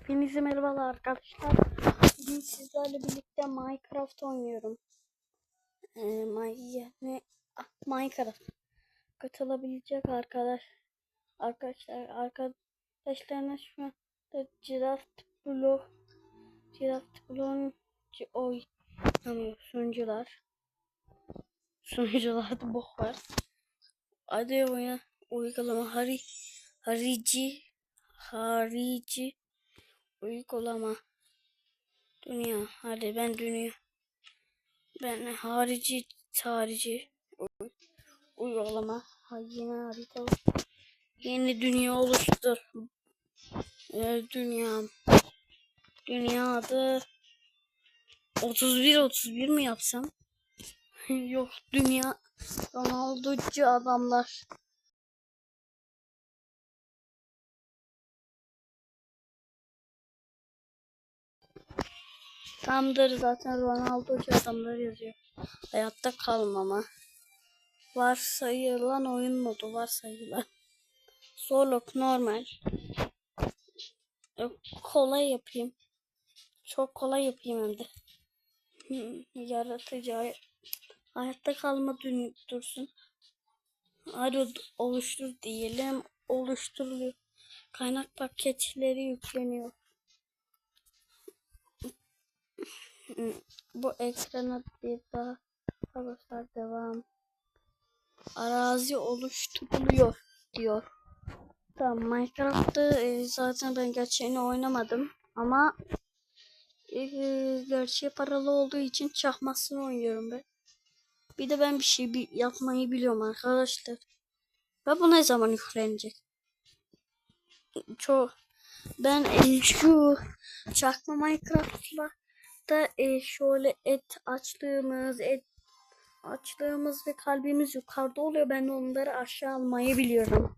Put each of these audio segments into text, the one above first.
Hepinize merhabalar arkadaşlar. Bugün sizlerle birlikte Minecraft oynuyorum. Ee, yani, ah, Minecraft. Katılabilecek arkadaş arkadaşlar arkadaşlarına şu anda Craft Blog Craft Blog oynamıyor sunucular. Sunucularda bok var. Hadi oyna uygulama hari harici harici uygulama dünya hadi ben dünya. Ben harici uy- uygulama yeni harita yeni dünya oluştur. Ee, dünya. Dünyada 31 31 mi yapsam? Yok dünya Ronaldo'cu adamlar Tamdır zaten Ronaldo'cu adamlar yazıyor. Hayatta kalmama. Varsayılan oyun modu varsayılan. Zorluk normal. Kolay yapayım. Çok kolay yapayım hem de. Hmm, Yaratıcı hay- hayatta kalma dün dursun. Hadi oluştur diyelim. Oluşturuluyor. Kaynak paketleri yükleniyor. Hmm, Bu ekrana bir daha arkadaşlar devam. Arazi oluşturuluyor diyor. Tamam Minecraft'ta e, zaten ben gerçeğini oynamadım ama e, gerçeği paralı olduğu için çakmasını oynuyorum ben. Bir de ben bir şey bi- yapmayı biliyorum arkadaşlar. Ve bu ne zaman yüklenecek? Çok ben e, şu çakma Minecraft'la da e, şöyle et açtığımız et açtığımız ve kalbimiz yukarıda oluyor. Ben onları aşağı almayı biliyorum.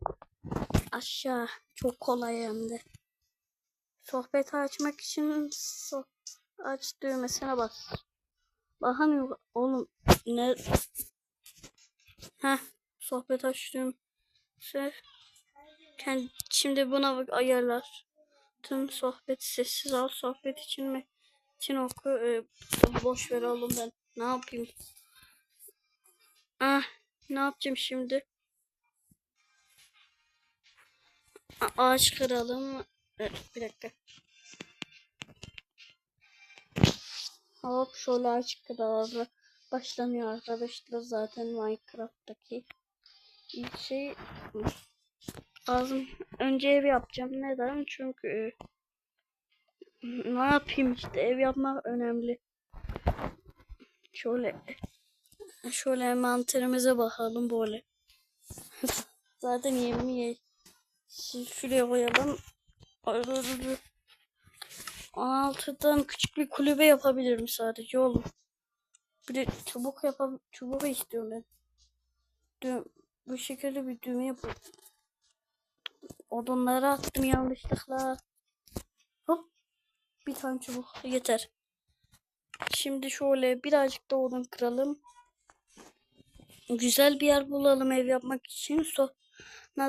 Aşağı çok kolay hem de. Sohbet açmak için so aç düğmesine bas. Bakamıyorum oğlum ne Heh, sohbet açtım. Şey, kendi, şimdi buna bak ayarlar. Tüm sohbet sessiz al. Sohbet için mi? İçin oku. E, boş ver oğlum ben. Ne yapayım? Ah, ne yapacağım şimdi? A- ağaç kıralım. Evet, bir dakika. Hop şöyle ağaç kıralım. Başlanıyor arkadaşlar zaten Minecraft'taki ilk şey lazım. Önce ev yapacağım. Neden? Çünkü e, ne yapayım işte ev yapmak önemli. Şöyle şöyle mantarımıza bakalım böyle. Zaten yemi ye. Şimdi Şuraya koyalım. 16'dan küçük bir kulübe yapabilirim sadece oğlum. Bir de çubuk yapab çubuk istiyorum ben. Dü bu şekilde bir düğme yapalım. Odunları attım yanlışlıkla. Bir tane çubuk yeter. Şimdi şöyle birazcık da odun kıralım. Güzel bir yer bulalım ev yapmak için. Sonra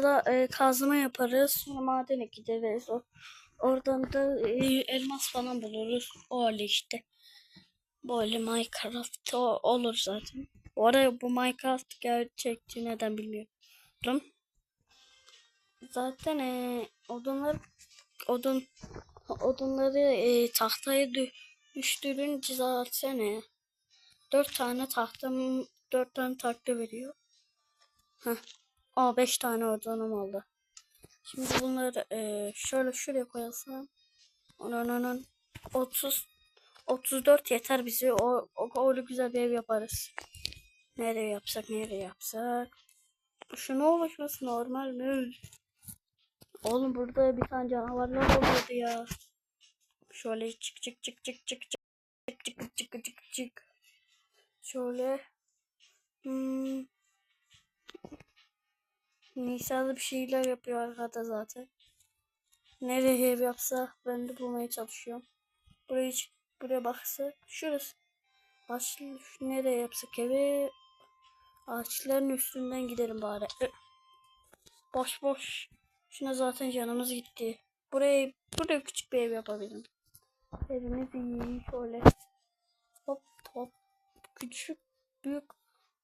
da e, kazma yaparız. Sonra madene gideriz. O, oradan da e, elmas falan buluruz. O öyle işte. Böyle Minecraft o- olur zaten. Bu arada bu Minecraft gerçekçi neden bilmiyorum. Zaten e, odunlar odun odunları e, tahtaya düştürünce zaten e, dört tane tahtam dört tane tahta veriyor. Heh. Aa beş tane odunum oldu. Şimdi bunları e, şöyle şuraya koyalım. Onun onun 30 34 yeter bize. O, o öyle güzel bir ev yaparız. Nereye yapsak, nereye yapsak? Şunu oluşması normal mi? Oğlum burada bir tane canavarlar oluyordu ya. Şöyle çık çık çık çık çık çık çık çık çık çık çık. Şöyle. Hmm. Nisa'da bir şeyler yapıyor arkada zaten. Nereye yapsa ben de bulmaya çalışıyorum. Buraya çık, buraya baksa şurası. Başlı nereye yapsak evi ağaçların üstünden gidelim bari. Boş boş. Şuna zaten canımız gitti. Buraya, buraya küçük bir ev yapabilirim. Evimiz iyi şöyle. Hop hop. Küçük, büyük.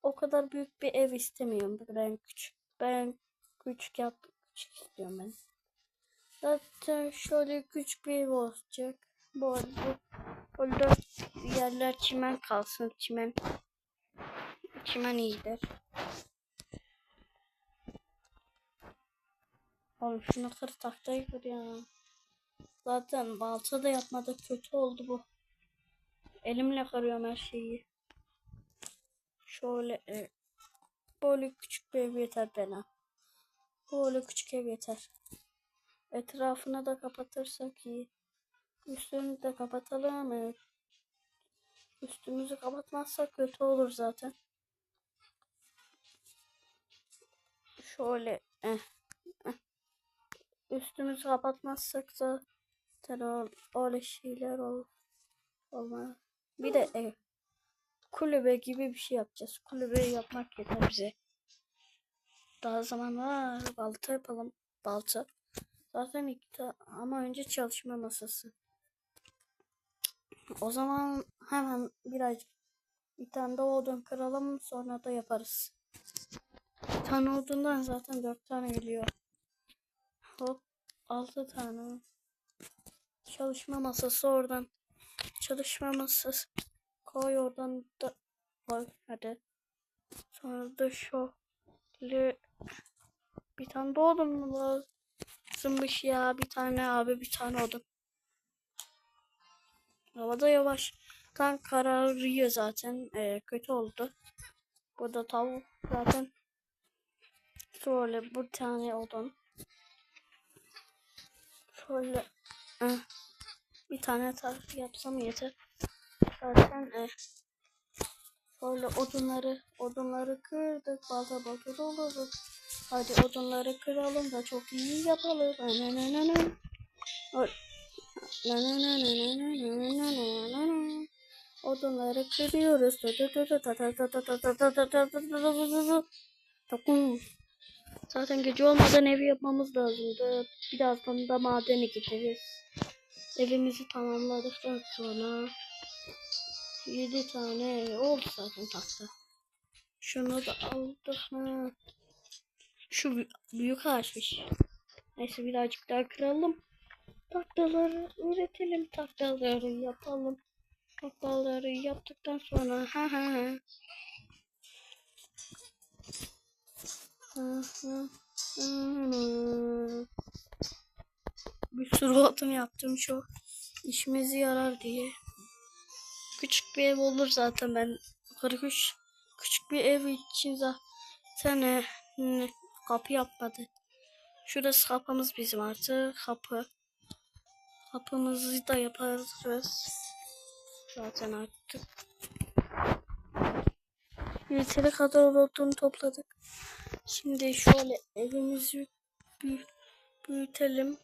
O kadar büyük bir ev istemiyorum. Ben küçük. Ben küçük yap. Küçük istiyorum ben. Zaten şöyle küçük bir ev olacak. Bu arada böyle yerler çimen kalsın. Çimen. Çimen iyidir. Oğlum şunu kır tahtayı kır ya. Zaten balta da yapmadık kötü oldu bu. Elimle kırıyorum her şeyi. Şöyle e, böyle küçük bir ev yeter bana. Böyle küçük ev yeter. Etrafını da kapatırsak iyi. Üstünü de kapatalım. Evet. Üstümüzü kapatmazsak kötü olur zaten. Şöyle eh. Üstümüzü kapatmazsak zaten o- öyle şeyler ol, olmaz. Bir de ev. Kulübe gibi bir şey yapacağız. Kulübe yapmak yeter bize. Daha zaman var. Balta yapalım. Balta. Zaten iki ta- ama önce çalışma masası. O zaman hemen birazcık bir tane de odun kıralım sonra da yaparız. Bir tane odundan zaten dört tane geliyor. Hop altı tane. Çalışma masası oradan. Çalışma masası. Koy oradan da koy hadi. Sonra da şöyle bir tane de odun mu lazımmış ya bir tane abi bir tane odun. Havada yavaştan kararıyor zaten. Ee, kötü oldu. Burada tavuk zaten şöyle bir tane odun şöyle bir tane tarif yapsam yeter. Zaten eh, şöyle odunları odunları kırdık. Balta balta doldurduk. Hadi odunları kıralım da çok iyi yapalım. Nananana. Odunları kırıyoruz. Takım. Zaten gece olmadan evi yapmamız lazımdı. Birazdan da madene gideriz. Evimizi tamamladıktan sonra 7 tane oldu zaten tahta. Şunu da aldık mı? Şu bü- büyük ağaçmış. Neyse birazcık daha kıralım. Tahtaları üretelim. Tahtaları yapalım. Tahtaları yaptıktan sonra ha ha ha. Bir sürü odun yaptım şu işimize yarar diye. Küçük bir ev olur zaten ben 43 küçük bir ev için zaten e, ne, kapı yapmadı. Şurası kapımız bizim artık kapı. Kapımızı da yaparız. Zaten artık. Yeteri kadar odun topladık. Şimdi şöyle evimizi büyü- büyütelim.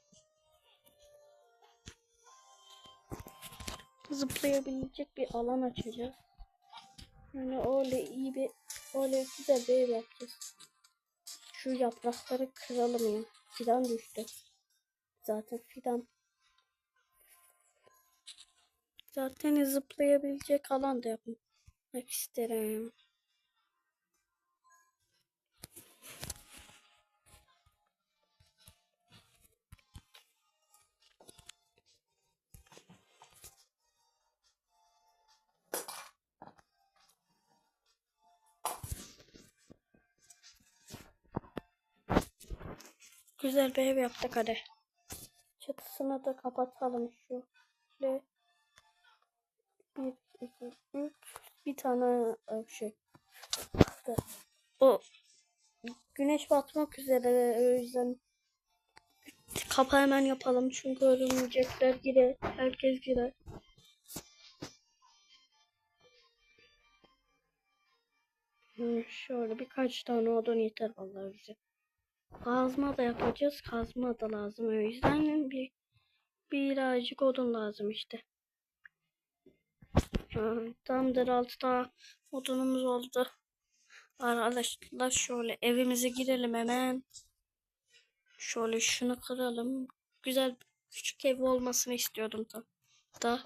Zıplayabilecek bir alan açacağız. Yani öyle iyi bir, öyle güzel bir ev yapacağız. Şu yaprakları kıralım ya. Fidan düştü. Zaten fidan. Zaten zıplayabilecek alan da yapmak isterim. Güzel bir ev yaptık hadi. Çatısını da kapatalım şu. Şöyle. Bir, iki, üç. Bir tane e, şey. O güneş batmak üzere o yüzden kapı hemen yapalım çünkü örümcekler girer. Herkes girer. Şöyle birkaç tane odun yeter vallahi bize. Kazma da yapacağız. Kazma da lazım. O yüzden bir birazcık odun lazım işte. Tamamdır altı tane odunumuz oldu. Arkadaşlar şöyle evimize girelim hemen. Şöyle şunu kıralım. Güzel küçük ev olmasını istiyordum da. Da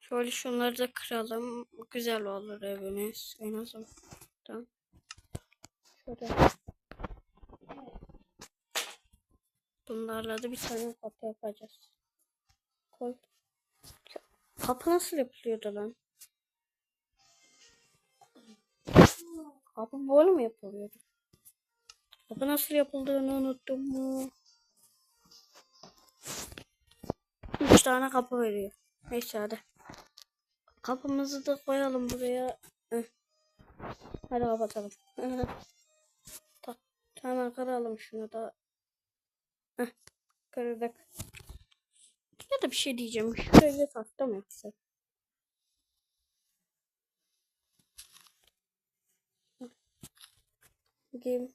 şöyle şunları da kıralım. Güzel olur evimiz en azından. Şöyle. Bunlarla da bir tane kapı yapacağız. Koy. Kapı nasıl yapılıyordu lan? Kapı böyle mi yapılıyordu? Kapı nasıl yapıldığını unuttum mu? Üç tane kapı veriyor. Neyse hadi. Kapımızı da koyalım buraya. Hadi kapatalım. Hemen kıralım şunu da. Heh. Kırdık. Ya da bir şey diyeceğim. Şöyle tahta mı yapsak? Game.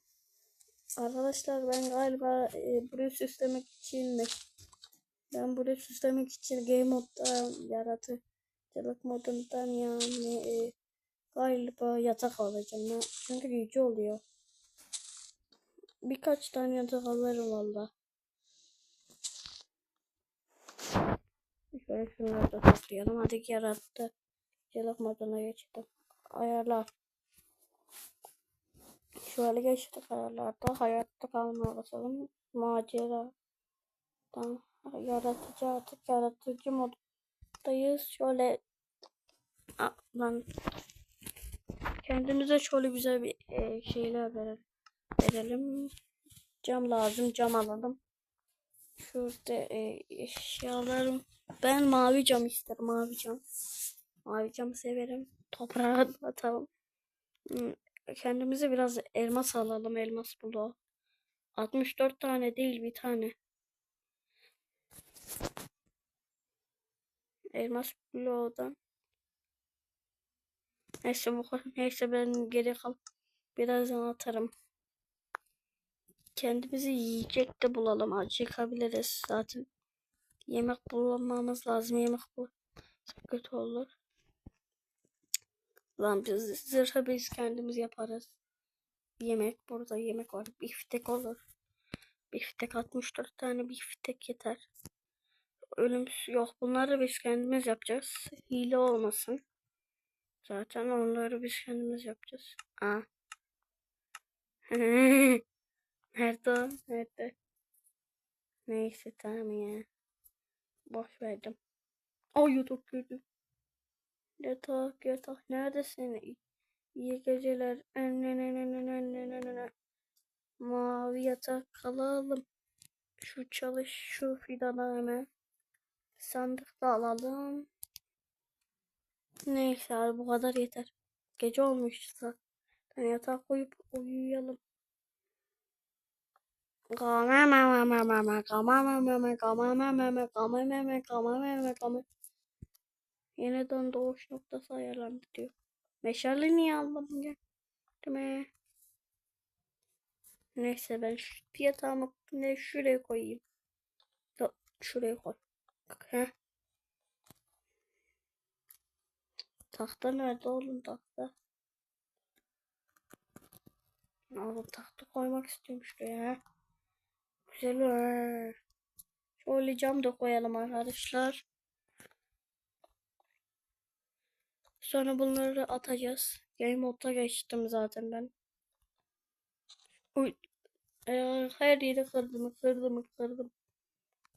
Arkadaşlar ben galiba e, burayı süslemek için mi? Ben burayı süslemek için game modda yaratıcılık modundan yani e, galiba yatak alacağım. Ben, çünkü gücü oluyor. Birkaç tane yatak alırım valla. Şöyle şunları da toplayalım. Hadi yarattı. Yaratıcılık moduna geçtim. Ayarlar. Şöyle geçtik ayarlarda. Hayatta kalmaya basalım. Macera. Tamam. Yaratıcı artık yaratıcı moddayız. Şöyle Aa, lan kendimize şöyle güzel bir e, şeyler verelim. verelim. Cam lazım. Cam alalım. Şurada e, eşyalarım. Ben mavi cam isterim. Mavi cam. Mavi cam severim. Toprağa atalım. Hmm, Kendimize biraz elmas alalım. Elmas bloğu. 64 tane değil bir tane. Elmas bloğundan. Neyse bu neyse ben geri kal. Birazdan atarım. Kendimizi yiyecek de bulalım. Acıkabiliriz zaten. Yemek bulmamız lazım. Yemek bul. Kötü olur. Lan biz zırhı biz kendimiz yaparız. Yemek burada yemek var. Biftek olur. Biftek 64 tane biftek yeter. Ölümsüz yok. Bunları biz kendimiz yapacağız. Hile olmasın. Zaten onları biz kendimiz yapacağız. Aa. Nerede o? Nerede? Neyse tamam ya. Boş verdim. Ay yatak gördüm. Yatak yatak neredesin? İyi geceler. Mavi yatak kalalım. Şu çalış şu fidana hemen. Sandık da alalım. Neyse abi bu kadar yeter. Gece olmuş zaten. Yatak koyup uyuyalım. Yeniden doğuş noktası ayarlandı diyor. Meşale niye almadım ya? Değil mi? Neyse ben şu yatağımı ne şuraya koyayım. Da, şuraya koy. Heh. Tahta nerede oğlum tahta? Oğlum tahta koymak istiyorum şuraya. Güzel. Şöyle cam da koyalım arkadaşlar. Sonra bunları atacağız. Game modda geçtim zaten ben. Uy. Ee, her yeri kırdım, kırdım, kırdım.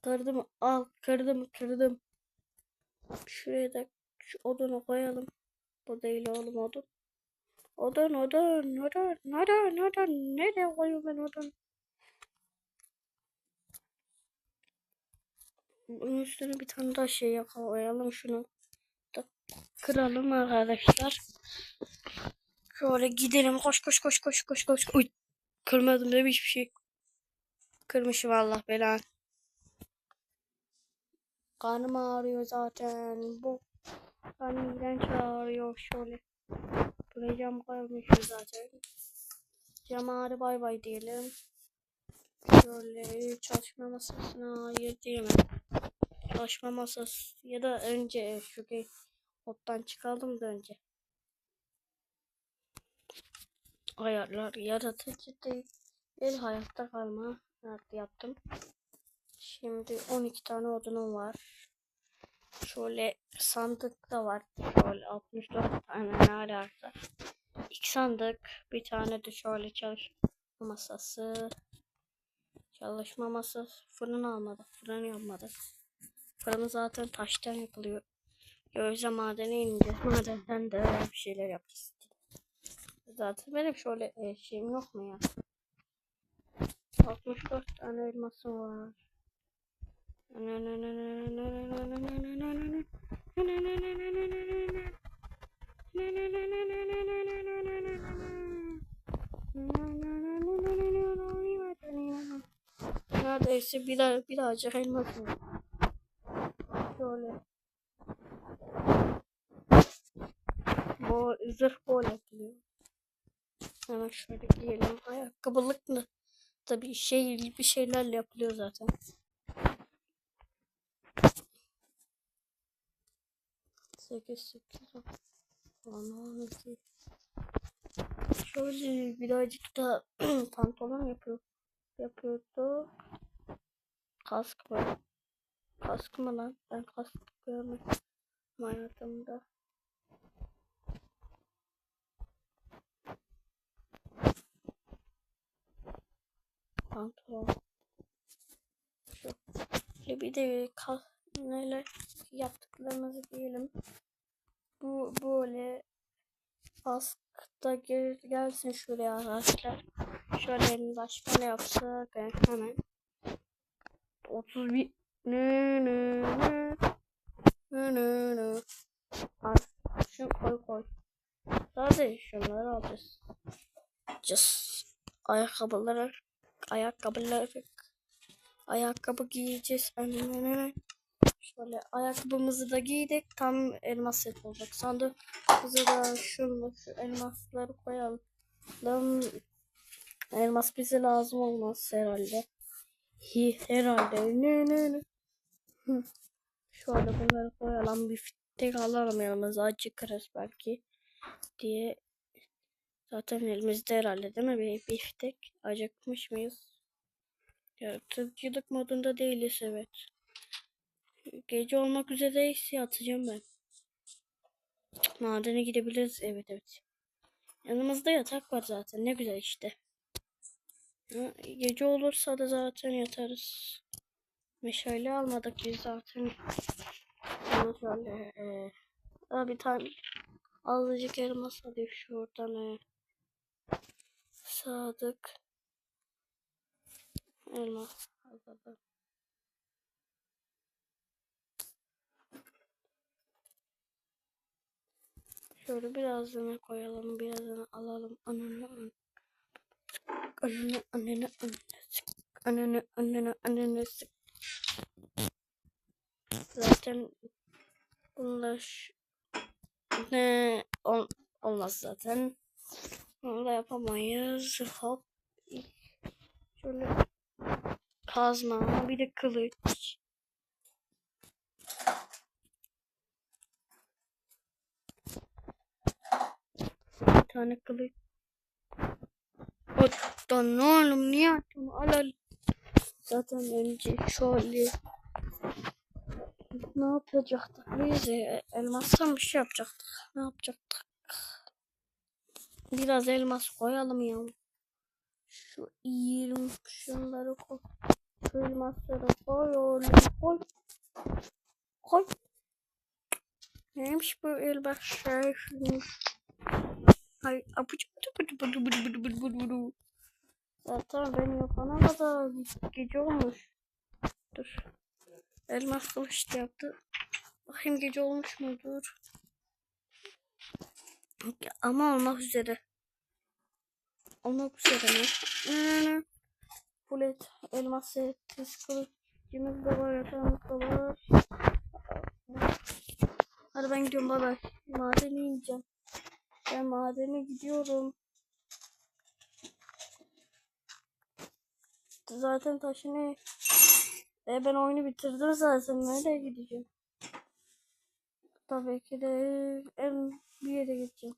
Kırdım, al, kırdım, kırdım. Şuraya da şu odunu koyalım. Bu değil oğlum odun. Odun, odun, odun, odun, odun. Nereye koyayım ben odun? Bunun üstüne bir tane daha şey yakalayalım şunu. Da kıralım arkadaşlar. Şöyle gidelim. Koş koş koş koş koş koş. Uy. Kırmadım demiş hiçbir şey. Kırmışım Allah belanı. Karnım ağrıyor zaten. Bu karnım iğrenç ağrıyor şöyle. Buraya cam koymuşum zaten. Cam ağrı bay bay diyelim. Şöyle çalışma masasına hayır diyemem. Çalışma masası ya da önce şu moddan çıkalım da önce. Ayarlar yaratıcı değil. El hayatta kalma. Yaptım? Şimdi 12 tane odunum var. Şöyle sandık da var. Şöyle 64 tane ne alaka. İki sandık. Bir tane de şöyle çalışma masası. Çalışma masası. Fırın almadık. Fırın yapmadık. Fırın zaten taştan yapılıyor. Gözle madene ineceğiz. Madenden de bir şeyler yapacağız. Zaten benim şöyle e, şeyim yok mu ya? 64 tane elmasım var. Neredeyse bir, birazcık elmasım var. Şöyle. Bu zırh bol yapılıyor. Hemen şöyle giyelim. Ayakkabılık mı? Tabii şey bir şeylerle yapılıyor zaten. Sekiz sekiz iki. Şöyle birazcık da pantolon yapıyor. Yapıyordu. Kask var. Kask mı lan? Ben kask görmedim hayatımda. pantolon. Şu. Bir de kal neler yaptıklarımızı diyelim. Bu böyle askta gel, gelsin şuraya arkadaşlar. Şöyle başka ne yapsak ben hemen 31 nü nü nü nü nü nü şu koy koy. Sadece şunları alacağız. Just ayakkabıları ayakkabıları ayakkabı giyeceğiz. Şöyle ayakkabımızı da giydik. Tam elmas set olacak. Sandığımıza da şunu şu elmasları koyalım. Elmas bize lazım olmaz herhalde. Hi, herhalde. Ne ne ne. Şöyle bunları koyalım. Bir tek alalım yanımıza. Acıkırız belki. Diye Zaten elimizde herhalde değil mi? Bir biftek. Acıkmış mıyız? Yaratıcılık modunda değiliz evet. Gece olmak üzereyiz yatacağım ben. Madene gidebiliriz. Evet evet. Yanımızda yatak var zaten. Ne güzel işte. Gece olursa da zaten yatarız. Meşale almadık biz zaten. Şöyle. E, bir tane azıcık elmas alayım şuradan. E. Sadık. Elma. Alalım. Şöyle birazını koyalım, birazını alalım. Ananı ananı ananı ananı ananı ananı Zaten bunlar ne ol, olmaz zaten. Onu da yapamayız. Hop. Şöyle kazma. Bir de kılıç. Bir tane kılıç. Ottan ne oğlum niye attın? Al al. Zaten önce şöyle ne yapacaktık biz? Elmastan bir şey yapacaktık. Ne yapacaktık? Biraz elmas koyalım ya. Şu 20 şunları koy. Şu elmasları koy oğlum koy. Koy. Neymiş bu elmas şey şunu. Hay apucu budu budu budu budu budu budu budu. Zaten ben yapana kadar gece olmuş. Dur. Elmas kılıç yaptı. Bakayım gece olmuş mudur? Ama olmak üzere. Olmak üzere mi? Full elmas set, kılıcımız da var, yatağımız da var. Hadi ben gidiyorum bay. Madene ineceğim. Ben madene gidiyorum. Zaten taşını e ben oyunu bitirdim zaten. Nereye gideceğim? Tabii ki de en bir yere gideceğim.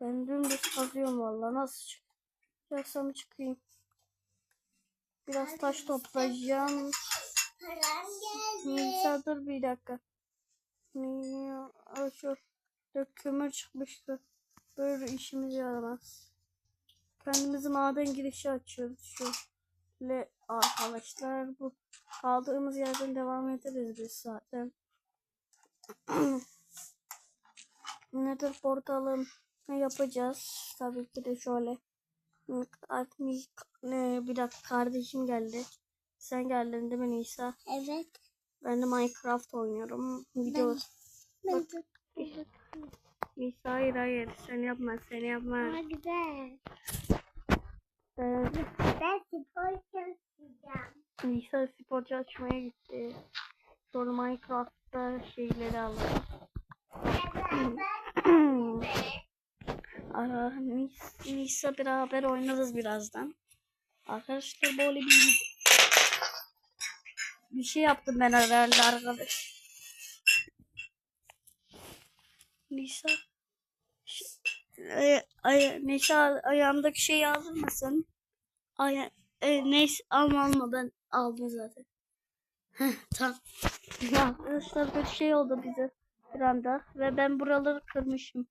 Ben dümdüz kazıyorum valla. Nasıl çık? Çıkarsam çıkayım. Biraz taş toplayacağım. Nisa dur bir dakika. Niye? Şu şu kömür çıkmıştı. Böyle işimize yaramaz. Kendimizi maden girişi açıyoruz. Şöyle arkadaşlar bu kaldığımız yerden devam ederiz biz zaten. Nedir portalım ne yapacağız? Tabii ki de şöyle. Ne bir dakika kardeşim geldi. Sen geldin değil mi Nisa? Evet. Ben de Minecraft oynuyorum. Video. Ben Bak. Nisa hayır hayır sen yapma sen yapma. Aa, güzel. Ee, Ben spor çalışacağım. Nisa sporcu açmaya gitti. Sonra Minecraft'ta şeyleri aldı. Aa, Nis, Nisa beraber oynarız birazdan. Arkadaşlar böyle bir bir şey yaptım ben herhalde arkadaş. Nisa Ş- Ay, Nisa ayağımdaki şeyi alır mısın? Ay, e, neyse alma alma ben aldım zaten. Heh, tamam. Arkadaşlar bir şey oldu bize bir anda ve ben buraları kırmışım.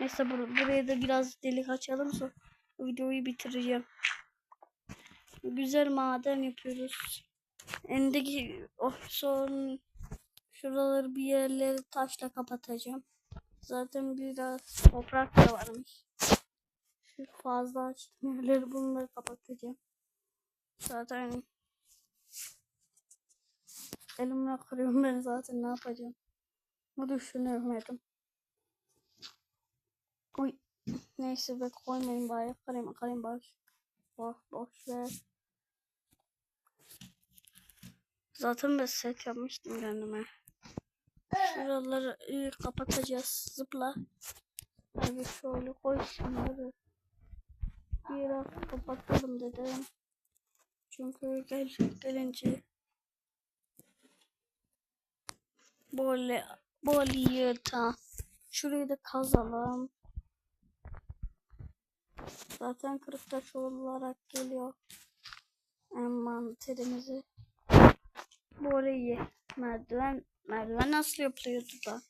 Neyse bur- buraya da biraz delik açalım sonra videoyu bitireceğim. Güzel maden yapıyoruz. Endeki oh, son şuraları bir yerleri taşla kapatacağım. Zaten biraz toprak da varmış. Şu fazla açtım yerleri bunları kapatacağım. Zaten elimle kırıyorum ben zaten ne yapacağım. Bu düşünemedim. Oy. Neyse be koymayın bari. Kırayım kırayım boş. Boş boş ver. Zaten ben set yapmıştım kendime. Şuraları iyi kapatacağız. Zıpla. Hadi şöyle koy şunları. Biraz kapatalım dedim. Çünkü gel, gelince böyle böyle yırta. Şurayı da kazalım. Zaten kırık taş olarak geliyor. Envanterimizi. Böyle iyi. Merdiven, merdiven nasıl yapılıyordu da?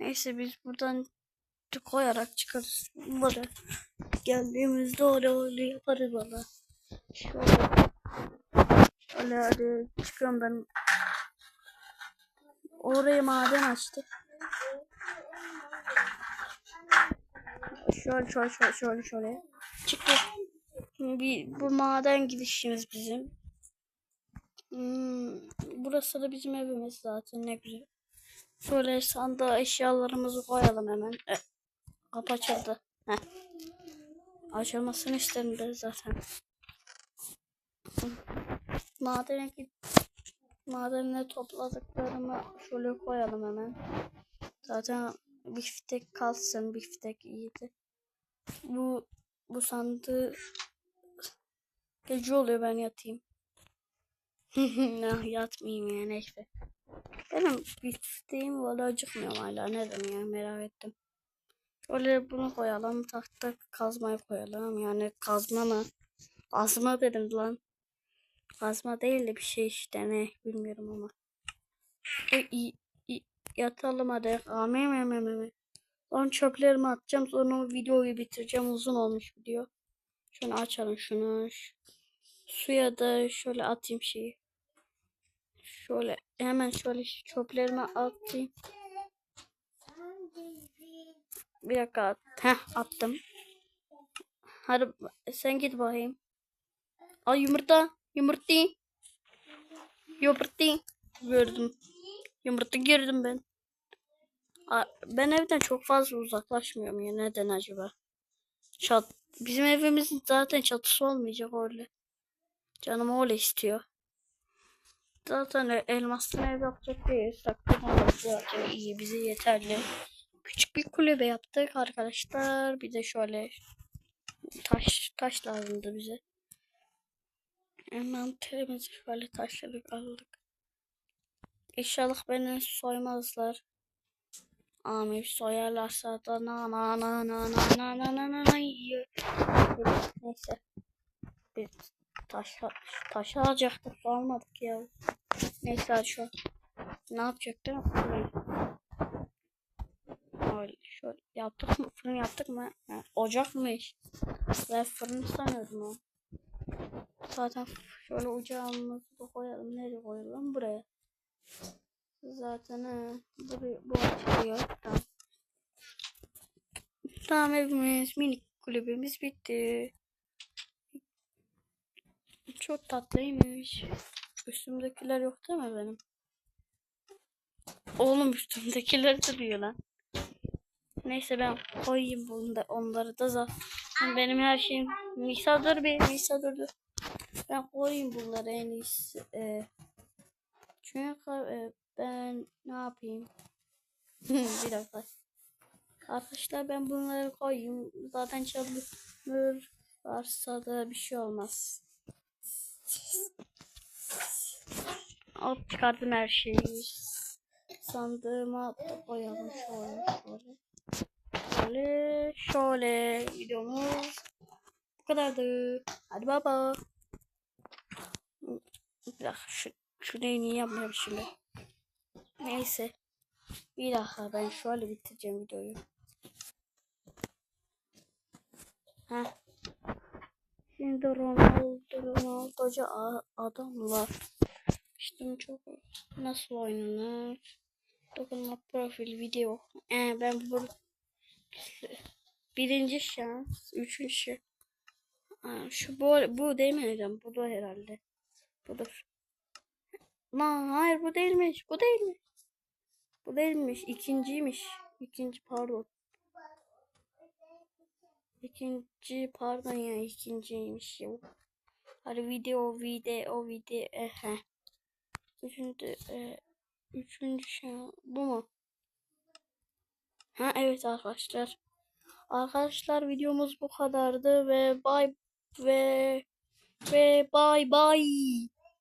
Neyse biz buradan koyarak çıkarız. Bunları geldiğimizde öyle öyle yaparız valla. Şöyle. Öyle hadi çıkıyorum ben. Oraya maden açtık. Şöyle şöyle şöyle şöyle şöyle. Çıktık. Bir, bu maden gidişimiz bizim. Hmm, burası da bizim evimiz zaten ne güzel. Şöyle sandığa eşyalarımızı koyalım hemen. E, kapı açıldı. Heh. Açılmasını istedim zaten. Madene git. Madenle topladıklarımı şöyle koyalım hemen. Zaten biftek kalsın. Biftek iyiydi. Bu bu sandığı gece oluyor ben yatayım. nah yatmayayım ya neyse. Benim bifteğim valla acıkmıyorum hala. Neden ya merak ettim. Şöyle bunu koyalım. Tahta kazmayı koyalım. Yani kazma mı? Kazma dedim lan. Kazma değil de bir şey işte ne bilmiyorum ama. E, i, i, yatalım hadi. Amin amin amin. Son çöplerimi atacağım. Sonra videoyu bitireceğim. Uzun olmuş video. Şunu açalım şunu. Suya da şöyle atayım şeyi. Şöyle hemen şöyle çöplerimi atayım. Bir dakika. at- Heh attım. Hadi sen git bakayım. Al yumurta. Yumurta. Yumurta. Gördüm. Yumurta gördüm ben. Ben evden çok fazla uzaklaşmıyorum ya. Neden acaba? Çat Bizim evimizin zaten çatısı olmayacak öyle. Canım öyle istiyor. Zaten e- elmastan ev yapacak değiliz. Saklama zaten iyi bize yeterli. Küçük bir kulübe yaptık arkadaşlar. Bir de şöyle taş taş lazımdı bize. Envanterimizi şöyle taşladık aldık. İnşallah beni soymazlar. Amin soyarlarsa da na na na na na na na na na na Neyse. Biz Taş, taş alacaktık almadık ya. Neyse hadi şu. Ne yapacaktım? Fırın. Öyle şöyle yaptık mı? Fırın yaptık mı? Ha, ocakmış. Ben fırın sanıyordum o. Zaten şöyle ocağımızı koyalım. Nereye koyalım? Buraya. Zaten ha, buraya, bu açılıyor. Tamam. Tamam evimiz, minik kulübümüz bitti. Çok tatlıymış. Üstümdekiler yok değil mi benim? Oğlum üstümdekiler duruyor lan. Neyse ben koyayım bunu da onları da zaten benim her şeyim Nisa dur bir Nisa dur dur. Ben koyayım bunları en iyisi. Ee, çünkü e, ben ne yapayım? bir dakika. Arkadaşlar ben bunları koyayım. Zaten çalışır varsa da bir şey olmaz. Al çıkardım her şeyi. Sandığıma koyalım şöyle şöyle. Şöyle şöyle videomuz bu kadardı. Hadi baba. Bir dakika şu, şurayı niye yapmıyorum şimdi. Neyse. Bir dakika ben şöyle bitireceğim videoyu. Heh. Şimdi Ronaldo, Ronaldo'cu adam var. İşte çok nasıl oynanır? Dokunma profil video. Ee, ben bu birinci şans, üçüncü. Aa, şu bu, bu değil mi hocam? Bu da herhalde. Budur. Lan hayır bu değilmiş. Bu değil mi? Bu değilmiş. İkinciymiş. İkinci pardon. İkinci pardon ya ikinciymiş ya. Hadi video video video ehe. Üçüncü e, üçüncü şey bu mu? Ha evet arkadaşlar. Arkadaşlar videomuz bu kadardı ve bay ve ve bay bay.